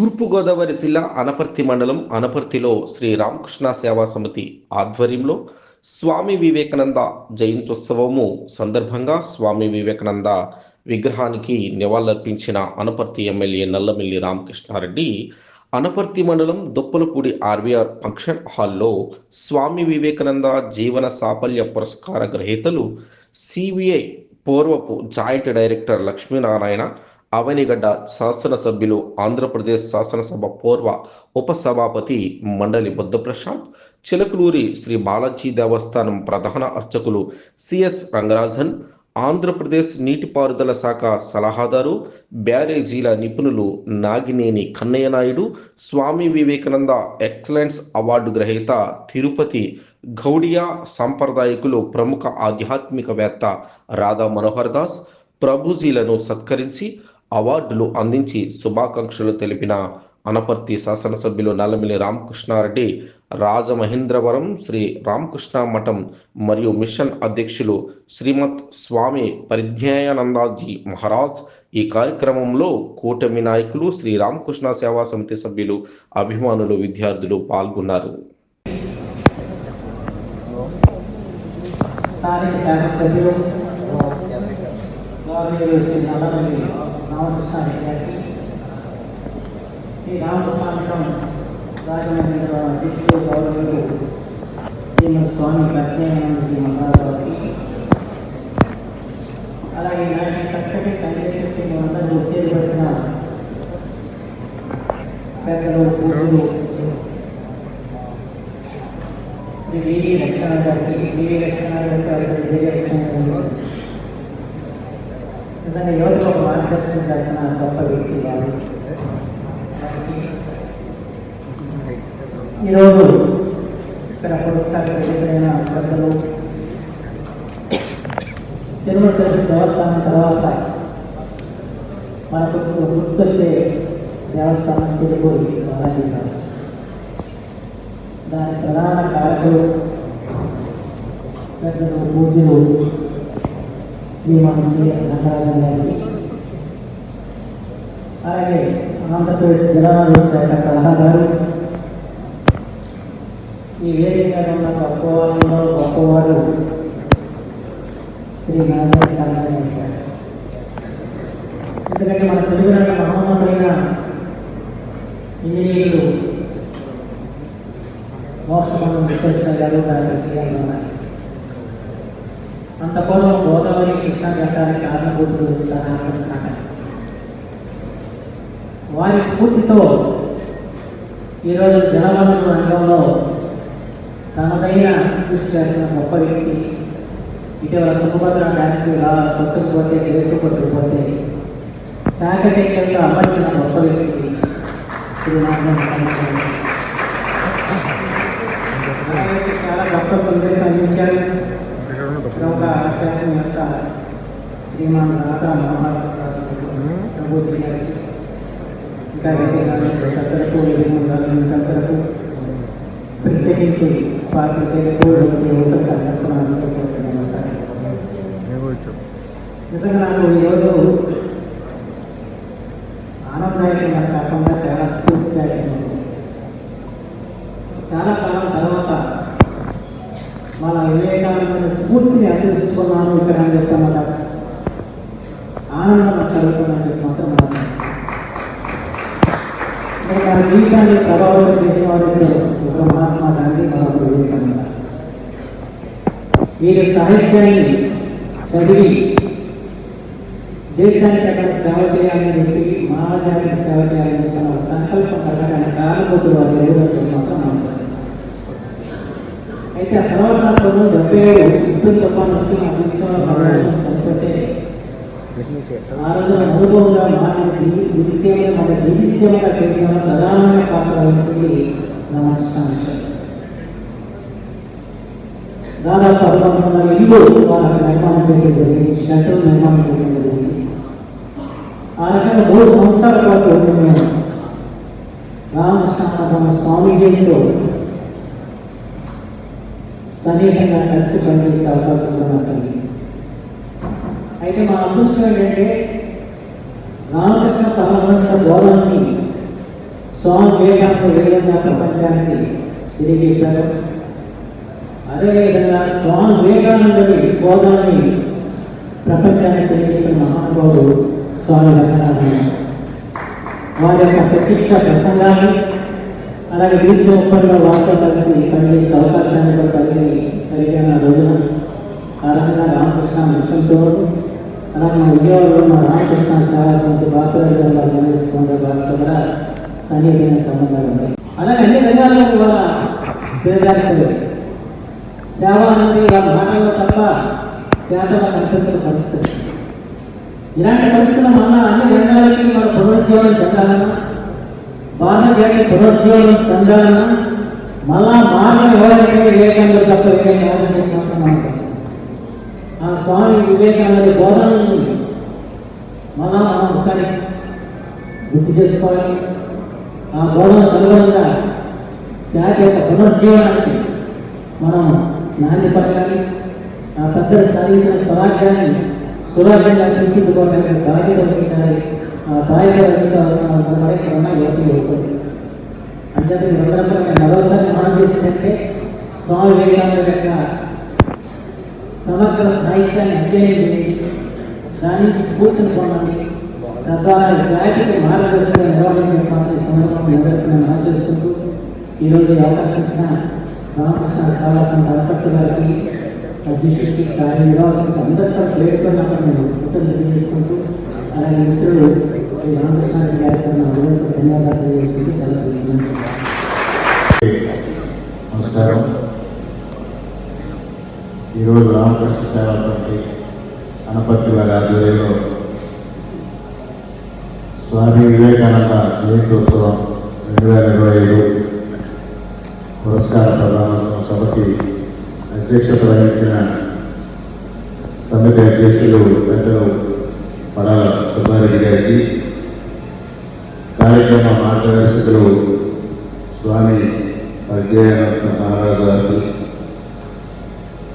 తూర్పుగోదావరి జిల్లా అనపర్తి మండలం అనపర్తిలో శ్రీ రామకృష్ణ సేవా సమితి ఆధ్వర్యంలో స్వామి వివేకానంద జయంత్యుత్సవము సందర్భంగా స్వామి వివేకానంద విగ్రహానికి నివాళులర్పించిన అనపర్తి ఎమ్మెల్యే నల్లమిల్లి రామకృష్ణారెడ్డి అనపర్తి మండలం దుప్పలపూడి ఆర్వీఆర్ ఫంక్షన్ హాల్లో స్వామి వివేకానంద జీవన సాఫల్య పురస్కార గ్రహీతలు సిబిఐ పూర్వపు జాయింట్ డైరెక్టర్ లక్ష్మీనారాయణ అవనిగడ్డ శాసనసభ్యులు ఆంధ్రప్రదేశ్ శాసనసభ పూర్వ ఉపసభాపతి మండలి బుద్ధప్రసాద్ చిలకలూరి శ్రీ బాలాజీ దేవస్థానం ప్రధాన అర్చకులు సిఎస్ రంగరాజన్ ఆంధ్రప్రదేశ్ నీటిపారుదల శాఖ సలహాదారు బ్యారేజీల నిపుణులు నాగినేని కన్నయ్య నాయుడు స్వామి వివేకానంద ఎక్సలెన్స్ అవార్డు గ్రహీత తిరుపతి గౌడియా సాంప్రదాయకులు ప్రముఖ ఆధ్యాత్మికవేత్త రాధా మనోహర్ దాస్ ప్రభుజీలను సత్కరించి అవార్డులు అందించి శుభాకాంక్షలు తెలిపిన అనపర్తి శాసనసభ్యులు నల్లమిలి రామకృష్ణారెడ్డి రాజమహేంద్రవరం శ్రీ రామకృష్ణ మఠం మరియు మిషన్ అధ్యక్షులు శ్రీమత్ స్వామి పరిజ్ఞానందాజీ మహారాజ్. ఈ కార్యక్రమంలో కూటమి నాయకులు శ్రీ రామకృష్ణ సేవా సమితి సభ్యులు అభిమానులు విద్యార్థులు పాల్గొన్నారు. స్థానిక శాసనసభ్యులు గౌరవనీయులు శ్రీ నల్లమల్లి రామకృష్ణారెడ్డి గారికి ఈ రామకృష్ణ మఠం రాజమండ్రి అధ్యక్షులు గౌరవనీయులు శ్రీమద్ స్వామి ప్రజ్ఞానందజీ మహారాజు గారికి అలాగే నాటి చక్కటి సందేశించి మనందరూ ఉత్తేజపడిన పెద్దలు పూజలు శ్రీ వివి రక్షణ గారికి వివి రక్షణ గారికి వివి రక్షణ గారికి నిజంగా యువతకు ఒక మార్గదర్శనం చేసిన గొప్ప వ్యక్తి వారు ఈరోజు ఇక్కడ పురస్కార గ్రహీతలైన పెద్దలు తిరుమల తిరుపతి దేవస్థానం తర్వాత మనకు గుర్తొచ్చే దేవస్థానం తిరుపతి బాలాజీ దాస్ దాని ప్రధాన కారకులు పెద్దలు పూజలు శ్రీమాన్ శ్రీ రంగరాజన్ గారికి అలాగే ఆంధ్రప్రదేశ్ జిల్లాలో శాఖ సలహాదారు. ఈ వేదిక మీద ఉన్న గొప్పవాళ్ళలో గొప్పవాడు శ్రీ నారాయణ గారు. ఎందుకంటే మన తెలుగు నాటి మహోన్నతమైన ఇంజనీర్లు మోక్షమండలం విశ్వేశ్వర గారు అంత పూర్వం గోదావరి కృష్ణా ఘట్టానికి కారణభూతులు సహాయపడుతున్నారు వారి స్ఫూర్తితో ఈరోజు జలవనరుల రంగంలో తనదైన కృషి చేసిన గొప్ప వ్యక్తి. ఇటీవల తుంగభద్ర డ్యాన్స్కి కొట్టుకుపోతే రేపు కొట్టుకుపోతే శాఖటెక్యంగా అమర్చిన గొప్ప వ్యక్తి. చాలా గొప్ప సందేశం అందించారు. ఒక యొక్క శ్రీమాన్ రాధా మనోహర్ ప్రభుత్వ గారికి ఇంకా పెద్దలకు ప్రత్యేకించి పాత్రికేయులకు యువతకు నిజంగా నాకు ఈరోజు ఆనందదాయకంగా కాకుండా చాలా స్ఫూర్తిదాయకంగా చాలా కాలం తర్వాత మన వివేకానంద స్ఫూర్తిని అందించుకున్నాను ఇక్కడ అని చెప్పమాట ఆనందం కలుగుతుందని చెప్పి మాత్రం మనం మరి మన జీవితాన్ని ప్రభావితం చేసిన ఒక మహాత్మా గాంధీ మరొక వివేకానంద వీరి సాహిత్యాన్ని చదివి దేశానికి అక్కడ సేవ చేయాలని చెప్పి మహారాజానికి సేవ చేయాలని తన సంకల్పం ప్రకారం కారణభూతులు వారు ఎవరు మాత్రం మనం అయితే ఆ తర్వాత డెబ్బై ఏడు ఇప్పుడు చెప్పాలని వచ్చి నా విషయంలో ఆ రోజున అనుభవంగా మారిన దివిసేవ మన దివిసేవగా చేయడం ప్రధానమైన పాత్ర వహించింది రామకృష్ణ మిషన్ దాదాపు పదకొండు వందల ఇల్లు వాళ్ళకి నిర్మాణం చేయడం జరిగింది. షెల్టర్ నిర్మాణం చేయడం జరిగింది. ఆ రకంగా మూడు సంవత్సరాల పాటు మేము రామకృష్ణ సన్నిహితంగా కలిసి పనిచేసే అవకాశం కూడా కలిగింది. అయితే మా అదృష్టం ఏంటంటే రామకృష్ణ పరమహంస బోధనని స్వామి వివేకానంద ఏ ప్రపంచానికి తిరిగి ఇచ్చారు అదేవిధంగా స్వామి వివేకానందుడి బోధనని ప్రపంచానికి తెలియజేసిన మహానుభావుడు స్వామి వివేకానంద వారి యొక్క ప్రత్యక్ష ప్రసంగాన్ని అలాగే ఈ ఒప్పంలో వారితో కలిసి పనిచేసే అవకాశాన్ని కూడా కలిగి కలిగిన రోజున ఆ రకంగా రామకృష్ణ మిషన్తో అలాగే మా విజయవాడలో ఉన్న రామకృష్ణ సేవా సమితి బాపురాజు గారు వారు పనిచేస్తున్న వారితో కూడా సన్నిహితమైన సంబంధాలు ఉన్నాయి అలాగే అన్ని రంగాల్లో కూడా పేదరికలు సేవ అనేది వాళ్ళ మాటల్లో తప్ప చేతల కనిపించిన పరిస్థితి ఇలాంటి పరిస్థితులు మన అన్ని రంగాలకి మన పునరుద్యోగం చెందాలన్నా భారత జాతి పునరుద్యోగం చెందాలన్నా మళ్ళా మార్గం ఎవరంటే వివేకానంద తప్ప వేరే ఎవరంటే మాత్రం మనకు తెలుసు. ఆ స్వామి వివేకానంద బోధనని మళ్ళా మనం ఒకసారి గుర్తు చేసుకోవాలి. ఆ బోధన అనుగుణంగా జాతి యొక్క పునర్జీవనానికి మనం నాణ్యపరచాలి ఆ పెద్దలు సాధించిన స్వరాజ్యాన్ని సురాజ్యంగా తీర్చిదిద్దుకోవడానికి బాధ్యత వహించాలి ఆ బాధ్యత వహించాల్సిన అవసరం ఇక్కడ ఉన్న యువతి యువకులు మరోసారి మనం చేసిందంటే స్వామి వివేకానంద యొక్క సమగ్ర సాహిత్యాన్ని అధ్యయనం చేయండి దానికి స్ఫూర్తిని పొందండి తద్వారా జాతికి మార్గదర్శకంగా నిలవడానికి మాత్రం ఈ సందర్భంగా అందరికీ నేను మనం చేసుకుంటూ ఈరోజు ఈ అవకాశం ఇచ్చిన రామకృష్ణ సాలాసం కలపట్టు గారికి అధ్యక్షుడికి కార్యనిర్వాహకులకి అందరికీ కూడా పేర్కొన్నప్పుడు నేను కృతజ్ఞత తెలియజేసుకుంటూ అలాగే మిత్రులు శ్రీ రామకృష్ణ గారికి ధన్యవాదాలు తెలియజేసుకుంటూ సెలవు నమస్కారం. ఈరోజు రామకృష్ణ సేవా సమితి అనపర్తి ఆధ్వర్యంలో స్వామి వివేకానంద జయంతోత్సవం రెండు వేల ఇరవై ఐదు పురస్కార ప్రదానోత్సవ సభకి అధ్యక్షత వహించిన సమితి అధ్యక్షులు పెద్దలు పడాల సుబ్బారెడ్డి గారికి కార్యక్రమ మార్గదర్శకులు స్వామి అధ్యయన మహారాజు గారికి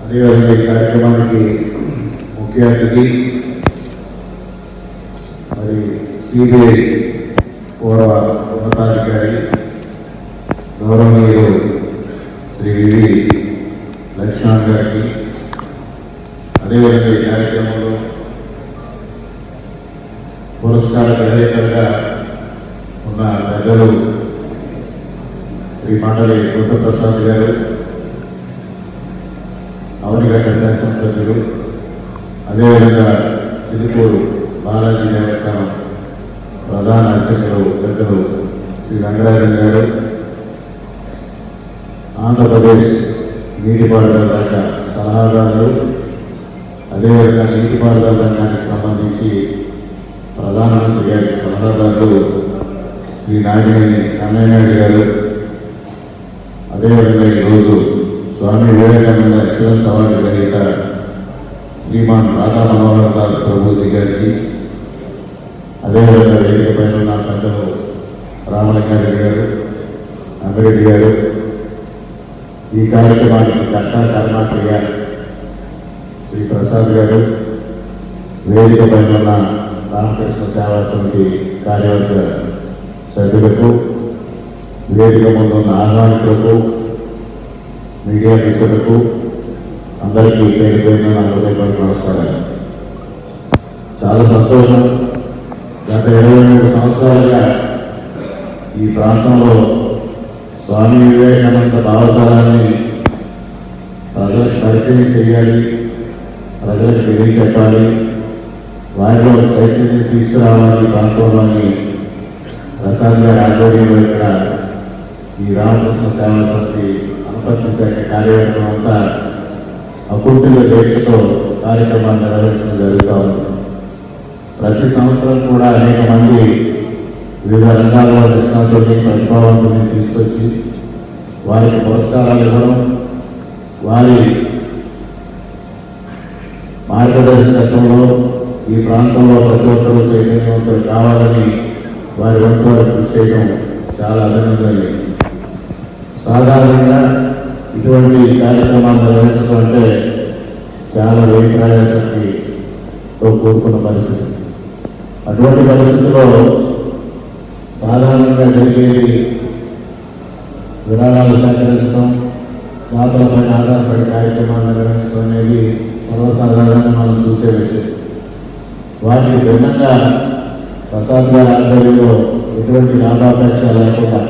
అదేవిధంగా ఈ కార్యక్రమానికి ముఖ్య అతిథి మరి సిబిఐ పూర్వ ఉన్నతాధికారి గౌరవనీయులు శ్రీ వివి లక్ష్మణ్ గారికి అదేవిధంగా ఈ కార్యక్రమంలో పురస్కార గ్రహీతలుగా ఉన్న పెద్దలు శ్రీ మండలి ప్రసాద్ గారు అవనిగడ్డ శాసనసభ్యులు అదేవిధంగా చిలుకూరు బాలాజీ దేవస్థానం ప్రధాన అర్చకులు పెద్దలు శ్రీ రంగరాజన్ గారు ఆంధ్రప్రదేశ్ నీటిపారుదల శాఖ సలహాదారులు అదేవిధంగా నీటిపారుదల రంగానికి సంబంధించి ప్రధానమంత్రి గారి సలహాదారులు శ్రీ నాగినేని కన్నయ్యనాయుడు గారు అదేవిధంగా ఈరోజు స్వామి వివేకానంద ఎక్సలెన్స్ అవార్డు గ్రహీత శ్రీమాన్ రాధా మనోహర్ దాస్ ప్రభుజీ గారికి అదేవిధంగా వేదిక పైన ఉన్న పెద్దలు రామలింగారెడ్డి గారు అంబరెడ్డి గారు ఈ కార్యక్రమానికి కట్టా కర్ణాటక శ్రీ ప్రసాద్ గారు వేదిక పైన ఉన్న రామకృష్ణ సేవా సమితి కార్యవర్గ సభ్యులకు వేదిక ముందు ఉన్న ఆహ్వానికులకు మీడియా మిత్రులకు అందరికీ పేరు పేరున నా హృదయపూర్వక నమస్కారాలు. చాలా సంతోషం. గత ఇరవై మూడు సంవత్సరాలుగా ఈ ప్రాంతంలో స్వామి వివేకానంద భావతరాన్ని ప్రజలకు పరిచయం చేయాలి ప్రజలకు తెలియచెప్పాలి వారిలో చైతన్యం తీసుకురావాలి ప్రాంతంలోని ప్రసాద్ గారి ఆధ్వర్యంలో ఇక్కడ ఈ రామకృష్ణ సేవా సమితి అనుపత్తి శాఖ కార్యక్రమం అంతా అకుంఠిత దీక్షతో కార్యక్రమాన్ని నిర్వహించడం జరుగుతూ ఉంది. ప్రతి సంవత్సరం కూడా అనేక మంది వివిధ రంగాల్లో నిష్ణాతుల్ని ప్రతిభావంతుని తీసుకొచ్చి వారికి పురస్కారాలు ఇవ్వడం వారి మార్గదర్శకత్వంలో ఈ ప్రాంతంలో ప్రతి ఒక్కరూ చైతన్యవంతులు కావాలని వారి వంతు వారు కృషి చేయడం చాలా అభినందనీయం సాధారణంగా ఇటువంటి కార్యక్రమాలు నిర్వహించడం అంటే చాలా వేయి ప్రయాసానికి తో కూడుకున్న పరిస్థితి. అటువంటి పరిస్థితుల్లో సాధారణంగా జరిగేది విరాళాలు సేకరించడం దాతలపై ఆధారపడి కార్యక్రమాలు నిర్వహించడం అనేది సర్వసాధారణంగా మనం చూసే విషయం. వాటికి భిన్నంగా ప్రసాద్ గారి ఆధ్వర్యంలో ఎటువంటి లాభాపేక్ష లేకుండా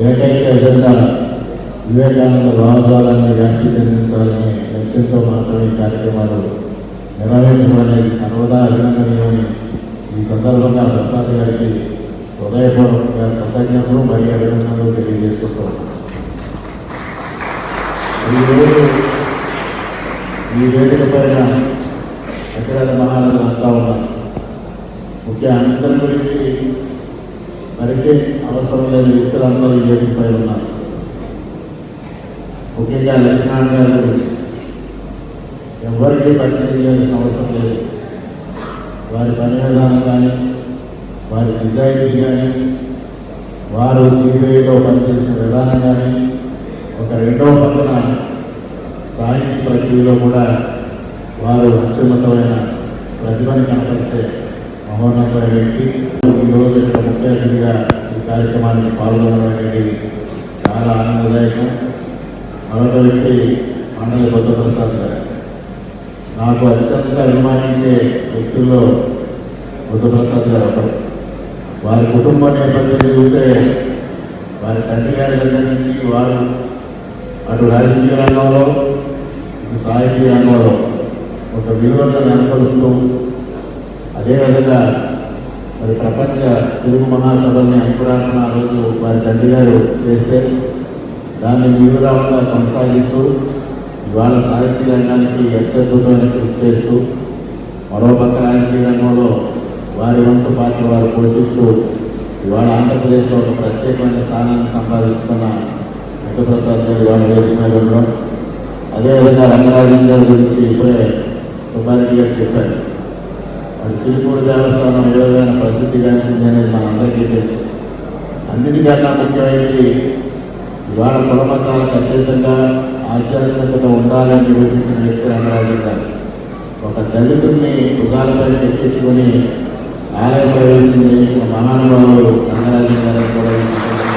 ఏకైక ఎజెండా వివేకానంద భావజాలాన్ని వ్యాప్తి చెందించాలనే లక్ష్యంతో మాత్రమే ఈ కార్యక్రమాలు నిర్వహించడం అనేది సర్వదా అభినందనీయమని ఈ సందర్భంగా ప్రసాద్ గారికి హృదయపూర్వకంగా కృతజ్ఞతలు మరియు అభినందనలు తెలియజేసుకుంటున్నాను ఈరోజు ఈ వేదిక పైన అఖిలాద మహారాజులు అంతా ఉన్నారు. ముఖ్య అందరి గురించి పరిచయం అవసరం లేని వ్యక్తులందరూ ఈ వేదికపై ఉన్నారు. ముఖ్యంగా లక్ష్మణ్ గారి గురించి. ఎవరికి పరిచయం చేయాల్సిన అవసరం లేదు. వారి పని విధానం కానీ వారి నిజాయితీ కానీ వారు సిబిఐలో పనిచేసిన విధానం కానీ ఒక రెండవ పక్కన సాహిత్య ప్రక్రియలో కూడా వారు అత్యున్నతమైన ప్రతిభని కనపరిచే మహోన్నతమైన వ్యక్తి. ఈరోజు ఇక్కడ ముఖ్య అతిథిగా ఈ కార్యక్రమానికి పాల్గొనడం అనేది చాలా ఆనందదాయకం. మరొక వ్యక్తి మండలి బుద్ధప్రసాద్ గారు. నాకు అత్యంత అభిమానించే వ్యక్తుల్లో బుద్ధప్రసాద్ గారు ఒకరు. వారి కుటుంబ నేపథ్యం చూస్తే వారి తండ్రి గారి దగ్గర నుంచి వారు అటు రాజకీయ రంగంలో ఇటు సాహితీ రంగంలో ఒక విలువలను నెలకొల్పుతూ అదేవిధంగా మరి ప్రపంచ తెలుగు మహాసభల్ని అంకురార్పణ రోజు వారి తండ్రి గారు చేస్తే దాన్ని విలువరావుగా కొనసాగిస్తూ ఇవాళ సాహిత్య రంగానికి అత్యద్భుతమైన కృషి చేస్తూ మరో పక్క రాజకీయ రంగంలో వారి వంతు పాత్ర వారు పోషిస్తూ ఇవాళ ఆంధ్రప్రదేశ్లో ఒక ప్రత్యేకమైన స్థానాన్ని సంపాదిస్తున్న వెంకటప్రసాద్ గారు ఇవాళ వేదిక మీద ఉండడం. అదేవిధంగా రంగరాజన్ గారి గురించి ఇప్పుడే సుబ్బారెడ్డి గారు చెప్పారు. అది చిలుకూరు దేవస్థానం ఏ విధమైన ప్రసిద్ధి గాంచింది అనేది మనందరికీ తెలుసు. అన్నిటికన్నా ముఖ్యమైనది ఇవాళ కులమతాలకు అత్యంతంగా ఆధ్యాత్మికత ఉండాలని నిరూపించిన వ్యక్తి రంగరాజు గారు. ఒక దళితుడిని భుజాలపై ఎక్కించుకొని ఆలయ ప్రవేశం చేసిన మహానుభావుడు రంగరాజు గారు కూడా ఈ సందర్భంగా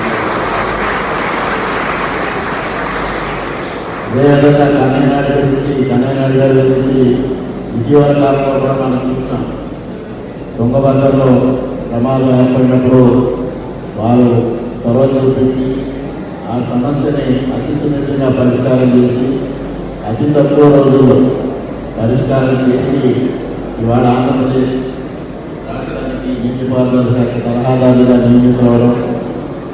అదేవిధంగా కన్నయ్యనాయుడు గురించి కన్నయ్యనాయుడు గారి గురించి ఇటీవల కాలంలో కూడా మనం చూసాం. తుంగభద్రలో ప్రమాదం ఏర్పడినప్పుడు వారు చొరవ చూపించి ఆ సమస్యని అతి సున్నితంగా పరిష్కారం చేసి అతి తక్కువ రోజుల్లో పరిష్కారం చేసి ఇవాళ ఆంధ్రప్రదేశ్ రాష్ట్రానికి నీటిపారుదల శాఖ సలహాదారుగా నియమించవడం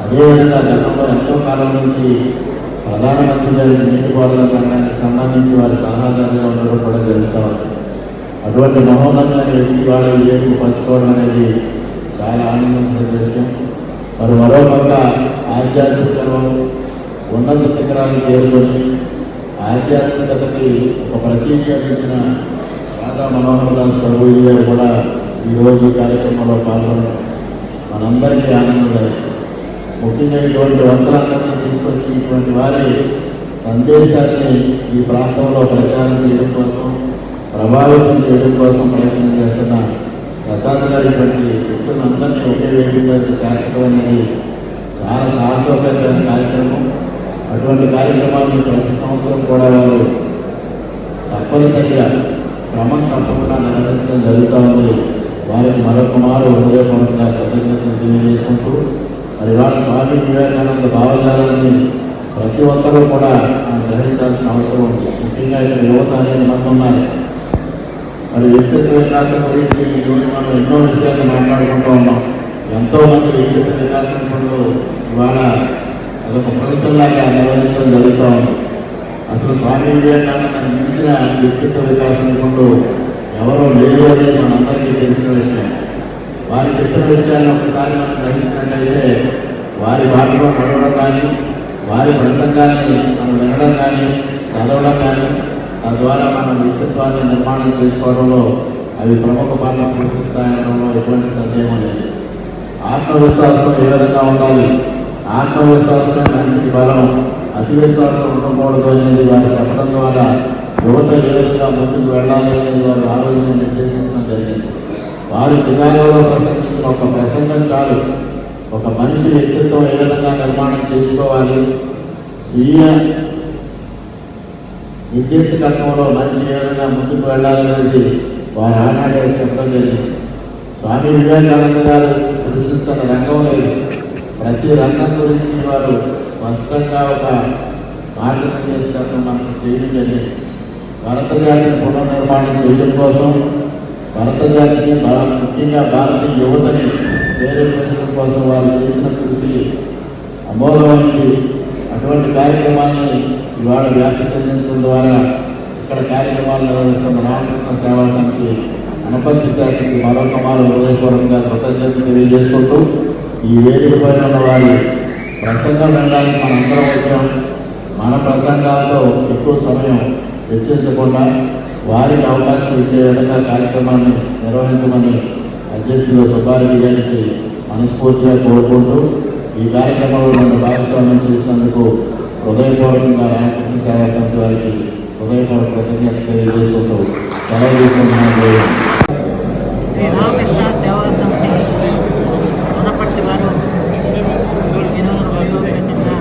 అదేవిధంగా గతంలో ఎంతో కాలం నుంచి ప్రధానమంత్రి గారి నీటిపారుదల రంగానికి సంబంధించి వారి సలహాదారుగా ఉండడం కూడా జరుగుతూ ఉంది. అటువంటి మహోన్నతమైన వ్యక్తి వాళ్ళ విజయం పంచుకోవడం అనేది చాలా ఆనందించిన విషయం మరి మరో పక్క ఆధ్యాత్మికలో ఉన్నత శిఖరాలు చేరుకొని ఆధ్యాత్మికతకి ఒక ప్రత్యేకించిన రాధా మనోహర్ దాస్ ప్రభుజీ గారు కూడా ఈరోజు కార్యక్రమంలో పాల్గొనడం మనందరికీ ఆనందదాయకం ముఖ్యంగా ఇటువంటి వంతలందరినీ తీసుకొచ్చి ఇటువంటి వారి సందేశాన్ని ఈ ప్రాంతంలో ప్రచారం చేయడం కోసం ప్రభావితం చేయడం కోసం ప్రయత్నం చేస్తున్న ప్రసాద్ గారి వంటి వ్యక్తులందరినీ ఒకే వేదిక మీద చేర్చడం అనేది చాలా సాహసోపేతమైన కార్యక్రమం. అటువంటి కార్యక్రమాన్ని ప్రతి సంవత్సరం కూడా వారు తప్పనిసరిగా క్రమం తప్పకుండా నిర్వహించడం జరుగుతూ ఉంది. వారికి మరొక మారు హృదయపూర్వకంగా కృతజ్ఞతలు తెలియజేసుకుంటూ మరి వాళ్ళ స్వామి వివేకానంద భావజాలాన్ని ప్రతి ఒక్కరూ కూడా గ్రహించాల్సిన అవసరం ఉంది. ముఖ్యంగా ఇక్కడ యువత అనేది మంది ఉన్నారు మరి వ్యక్తిత్వ వికాసం గురించి ఈరోజు మనం ఎన్నో విషయాలు మాట్లాడుకుంటూ ఉన్నాం. ఎంతో మంది వ్యక్తిత్వ వికాసం పనులు ఇవాళ అదొక ప్రొఫెషన్లాగా నిర్వహించడం జరుగుతూ ఉంది. అసలు స్వామి వివేకానంద మించిన వ్యక్తిత్వ వికాసం పనులు ఎవరో లేరు అనేది మనందరికీ తెలిసిన విషయం. వారి చెప్పిన విషయాన్ని ఒకసారి మనం గ్రహించినట్లయితే వారి బాటలో నడవడం కానీ వారి ప్రసంగాన్ని మనం వినడం కానీ చదవడం కానీ తద్వారా మన వ్యక్తిత్వాన్ని నిర్మాణం చేసుకోవడంలో అవి ప్రముఖ పాత్ర పోషిస్తాయనడంలో ఎటువంటి సందేహం లేదు. ఆత్మవిశ్వాసం ఏ విధంగా ఉండాలి? ఆత్మవిశ్వాసమే మనిషికి బలం. అతివిశ్వాసం ఉండకూడదు అనేది వారు చెప్పడం ద్వారా యువత ఏ విధంగా ముందుకు వెళ్ళాలి అనేది వారు ఆలోచన నిర్దేశించడం జరిగింది. వారు చికాగోలో ప్రసంగించిన ఒక ప్రసంగం చాలు. ఒక మనిషి వ్యక్తిత్వం ఏ విధంగా నిర్మాణం చేసుకోవాలి? స్వీయ నిర్దేశకత్వంలో మనిషి ఏ విధంగా ముందుకు వెళ్ళాలనేది వారు ఆనాడే చెప్పడం జరిగింది. స్వామి వివేకానంద గారు సృష్టిస్తున్న రంగం లేదు. ప్రతి రంగం గురించి వారు స్పష్టంగా ఒక మార్గనిర్దేశకత్వం మనం చేయడం జరిగింది. భరత జాతిని పునర్నిర్మాణం చేయడం కోసం భరత జాతిని ముఖ్యంగా భారతీయ యువతని ప్రేరేపించడం కోసం వారు చేసిన కృషి అమోఘమైంది అటువంటి కార్యక్రమాన్ని ఇవాళ వ్యాప్తి చెందించడం ద్వారా ఇక్కడ కార్యక్రమాలు నిర్వహిస్తున్న రామకృష్ణ సేవా సమితి అనపర్తి శాఖకి మరొక మాల హృదయపూర్వకంగా కృతజ్ఞతలు తెలియజేసుకుంటూ ఈ వేదిక పైన ఉన్న వారి ప్రసంగం వినడానికి మనందరం వచ్చాం. మన ప్రసంగాలతో ఎక్కువ సమయం వెచ్చించకుండా వారికి అవకాశం ఇచ్చే విధంగా కార్యక్రమాన్ని నిర్వహించమని అధ్యక్షులు సుబ్బారెడ్డి గారికి మనస్ఫూర్తిగా కోరుకుంటూ ఈ కార్యక్రమంలో నన్ను భాగస్వామ్యం చేసినందుకు హృదయపూర్వకంగా రామకృష్ణ సేవా సంస్థ వారికి హృదయపూర్వక కృతజ్ఞత తెలియజేసుకుంటూ సెలవు తీసుకుంటున్నాను. సేవా వనపర్తి వారు ఈరోజు వయోవృద్ధంగా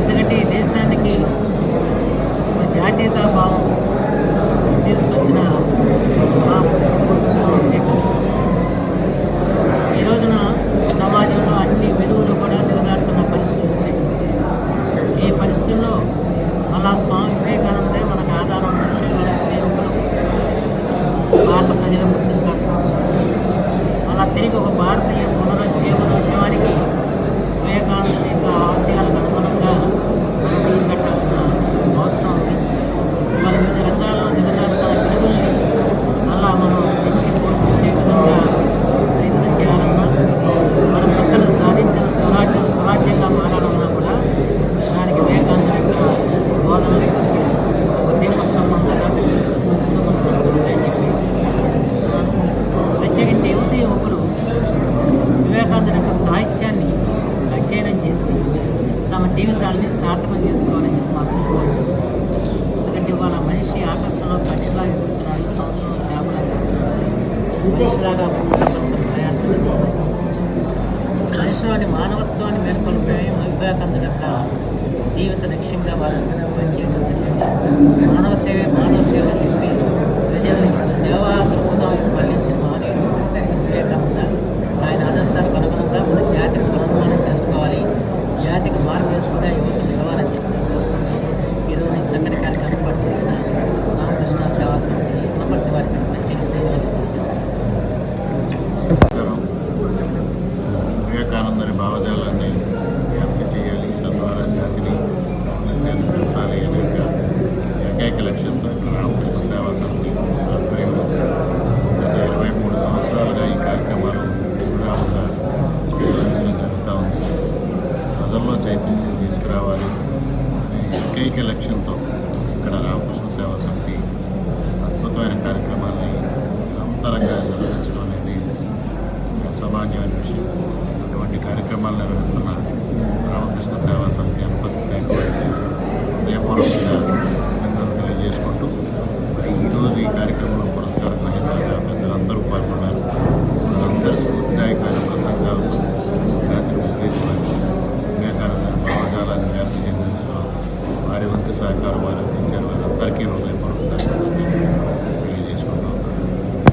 ఎందుకంటే ఈ దేశానికి ఒక జాతీయతా భావం తీసుకొచ్చిన మహాపురుషుడు స్వామి వివేకానంద. ఈ రోజున సమాజంలో అన్ని విలువలు కూడా దిగజారుతున్న పరిస్థితులు వచ్చాయి ఈ పరిస్థితుల్లో మళ్ళా స్వామి వివేకానందే మనకు ఆధారం విషయాల దేవుడు భారత ప్రజలు గుర్తించాల్సిన అవసరం ఉంది. మళ్ళా తిరిగి ఒక భారతీయ పునరుజ్జీవనోద్యమానికి వివేకానంద యొక్క ఆశయాలకు అనుగుణంగా మనం ముందుకు కట్టాల్సిన అవసరం ఉంది మరి వివిధ రంగాల్లో దిగజారుతున్న విలువల్ని మళ్ళా మనం పెంచి పోషించే విధంగా ప్రయత్నం చేయాలన్నా మన పెద్దలు సాధించిన స్వరాజ్యం స్వరాజ్యంగా మారాలన్నా కూడా దానికి వివేకానంద యొక్క బోధనలు మనకి ఒక దీపస్తంభంగా ప్రశంసిస్తూ మనకు కనిపిస్తాయని చెప్పి ఆశిస్తున్నాను. ప్రత్యేకించి యువతి యువకులు వివేకానంద యొక్క సాహిత్యాన్ని అధ్యయనం చేసి తమ జీవితాలని సార్థకం చేసుకోవాలని చెప్పి మాకు కోరుతున్నాను. ఎందుకంటే ఇవాళ మనిషి ఆకాశంలో పక్షిలా ఎదుగుతున్నాడు సముద్రంలో చేపలా ఎదుగుతున్నాడు మనిషిలాగా ప్రపంచం ప్రయాణిస్తున్నాడు మనిషిలోని మానవత్వాన్ని మేల్కొల్పే వివేకానంద యొక్క జీవిత లక్ష్యంగా వారు పనిచేయడం జరిగింది మానవ సేవే మానవ సేవ అని చెప్పి ప్రజలకు సేవా దృక్పథం మళ్ళించిన మహనీయుడు వివేకానంద ఆయన ఆదర్శాలకు అనుగుణంగా మన జాతిని పునర్మానం చేసుకోవాలి జాతికి మార్గదర్శకుగా యువత నిలవాలని చెప్పి ఈరోజు ఈ సంఘటన కార్యక్రమం ఏర్పాటు చేసిన రామకృష్ణ సేవా సమితి ఉన్నపర్తి వారికి ప్రత్యేక ధన్యవాదాలు తెలియజేస్తున్నాను నమస్కారం వివేకానందని భావజాలాన్ని వ్యాప్తి చేయాలి తద్వారా జాతిని ఔన్నత్యాన్ని పెంచాలి అనే ఒక ఏకైక లక్ష్యంతో రామకృష్ణ సేవా సమితి ఆధ్వర్యంలో గత ఇరవై మూడు సంవత్సరాలుగా ఈ కార్యక్రమాలు విరామంగా నిర్వహించడం జరుగుతూ ఉంది ప్రజల్లో చైతన్యం తీసుకురావాలి అనే ఏకైక లక్ష్యంతో ఇక్కడ రామకృష్ణ సేవా సమితి అద్భుతమైన కార్యక్రమాల్ని అంతరంగా నిర్వహించడం అనేది సమాజమైన విషయం. అటువంటి కార్యక్రమాలు నిర్వహిస్తున్న